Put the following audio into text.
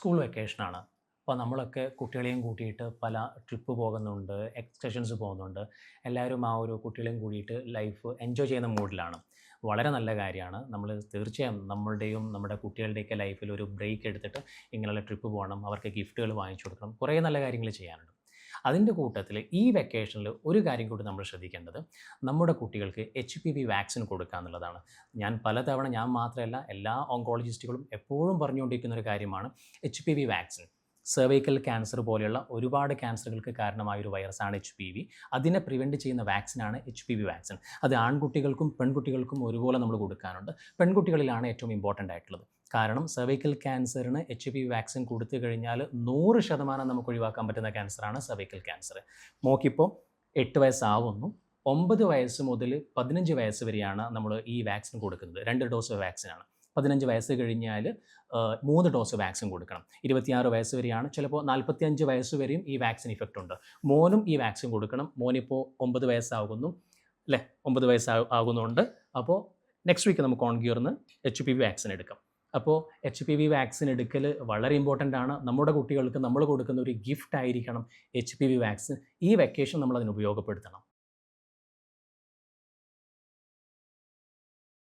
School വെക്കേഷനാണ് അപ്പോൾ നമ്മളൊക്കെ കുട്ടികളെയും കൂട്ടിയിട്ട് പല ട്രിപ്പ് പോകുന്നുണ്ട് എക്സ്കർഷൻസ് പോകുന്നുണ്ട്. എല്ലാവരും ആ ഒരു കുട്ടികളെയും കൂടിയിട്ട് ലൈഫ് എൻജോയ് ചെയ്യുന്ന മൂഡിലാണ് വളരെ നല്ല കാര്യമാണ്. നമ്മൾ തീർച്ചയായും നമ്മളുടെയും നമ്മുടെ കുട്ടികളുടെയൊക്കെ ലൈഫിൽ ഒരു ബ്രേക്ക് എടുത്തിട്ട് ഇങ്ങനെയുള്ള ട്രിപ്പ് പോകണം. അവർക്ക് ഗിഫ്റ്റുകൾ വാങ്ങിച്ചു കൊടുക്കണം. കുറേ നല്ല കാര്യങ്ങൾ ചെയ്യാനുണ്ട്. അതിന്റെ കൂട്ടത്തിൽ ഈ വെക്കേഷനിൽ ഒരു കാര്യം കൂടി നമ്മൾ ശ്രദ്ധിക്കേണ്ടത് നമ്മുടെ കുട്ടികൾക്ക് എച്ച് പി വി വാക്സിൻ കൊടുക്കുക എന്നുള്ളതാണ്. ഞാൻ പലതവണ ഞാൻ മാത്രമല്ല എല്ലാ ഓങ്കോളജിസ്റ്റുകളും എപ്പോഴും പറഞ്ഞുകൊണ്ടിരിക്കുന്ന ഒരു കാര്യമാണ് H P V vaccine cervical cancer പോലെയുള്ള ഒരുപാട് ക്യാൻസറുകൾക്ക് കാരണമായ ഒരു വൈറസാണ് എച്ച് പി വി അതിനെ പ്രിവെന്റ് ചെയ്യുന്ന വാക്സിനാണ് എച്ച് പി വി വാക്സിൻ അത് ആൺകുട്ടികൾക്കും പെൺകുട്ടികൾക്കും ഒരുപോലെ നമ്മൾ കൊടുക്കാനുണ്ട് പെൺകുട്ടികളിലാണ് ഏറ്റവും ഇമ്പോർട്ടന്റ് ആയിട്ടുള്ളത്. കാരണം സെർവൈക്കൽ ക്യാൻസറിന് എച്ച് പി വാക്സിൻ കൊടുത്തു കഴിഞ്ഞാൽ നൂറ് ശതമാനം നമുക്ക് ഒഴിവാക്കാൻ പറ്റുന്ന ക്യാൻസറാണ് സെർവൈക്കൽ ക്യാൻസർ മോക്കിപ്പോൾ എട്ട് വയസ്സാവുന്നു. ഒമ്പത് വയസ്സ് മുതൽ പതിനഞ്ച് വയസ്സ് വരെയാണ് നമ്മൾ ഈ വാക്സിൻ കൊടുക്കുന്നത്. രണ്ട് ഡോസ് വാക്സിനാണ് പതിനഞ്ച് വയസ്സ് കഴിഞ്ഞാൽ മൂന്ന് ഡോസ് വാക്സിൻ കൊടുക്കണം. ഇരുപത്തിയാറ് വയസ്സ് വരെയാണ്. ചിലപ്പോൾ നാൽപ്പത്തിയഞ്ച് വയസ്സ് വരെയും ഈ വാക്സിൻ ഇഫക്റ്റ് ഉണ്ട്. മോനും ഈ വാക്സിൻ കൊടുക്കണം. മോനിപ്പോൾ ഒമ്പത് വയസ്സാകുന്നു. അല്ലേ? ഒമ്പത് വയസ്സാകുന്നുണ്ട് അപ്പോൾ നെക്സ്റ്റ് വീക്ക് നമുക്ക് ഓൺ ഗിയർന്ന് എച്ച് പി വാക്സിൻ എടുക്കാം. അപ്പോൾ എച്ച് പി വി വാക്സിൻ എടുക്കൽ വളരെ ഇമ്പോർട്ടന്റ് ആണ്. നമ്മുടെ കുട്ടികൾക്ക് നമ്മൾ കൊടുക്കുന്ന ഒരു ഗിഫ്റ്റ് ആയിരിക്കണം എച്ച് പി വി വാക്സിൻ ഈ വെക്കേഷൻ നമ്മൾ അതിന് ഉപയോഗപ്പെടുത്തണം.